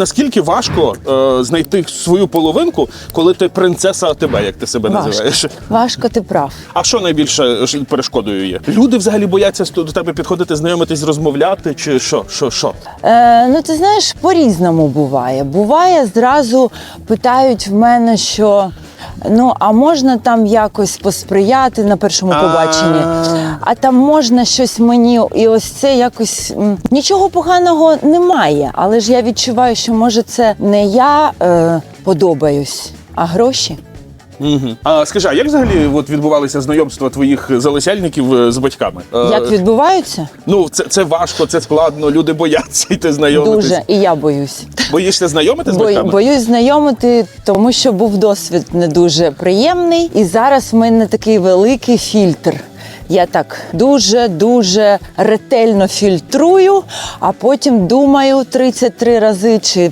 Наскільки важко е, знайти свою половинку, коли ти принцеса тебе, як ти себе Важко. називаєш? Важко, ти прав. А що найбільше перешкодою є? Люди взагалі бояться до тебе підходити, знайомитись, розмовляти, чи що? Що? Що? Е, ну, ти знаєш, по-різному буває. Буває, зразу питають в мене, що. Ну, а можна там якось посприяти на першому побаченні, а там можна щось мені, і ось це якось м, нічого поганого немає. Але ж я відчуваю, що може це не я е, подобаюсь, а гроші. Угу. А скажи, а як взагалі от відбувалися знайомства твоїх залисяльників е, з батьками? Е, Як відбуваються? Ну, це, це важко, це складно, люди бояться йти знайомитись. Дуже, і я боюсь. Боїшся знайомитись з Бо, батьками? боюсь знайомити, тому що був досвід не дуже приємний. І зараз в мене такий великий фільтр. Я так дуже дуже ретельно фільтрую, а потім думаю 33 рази, чи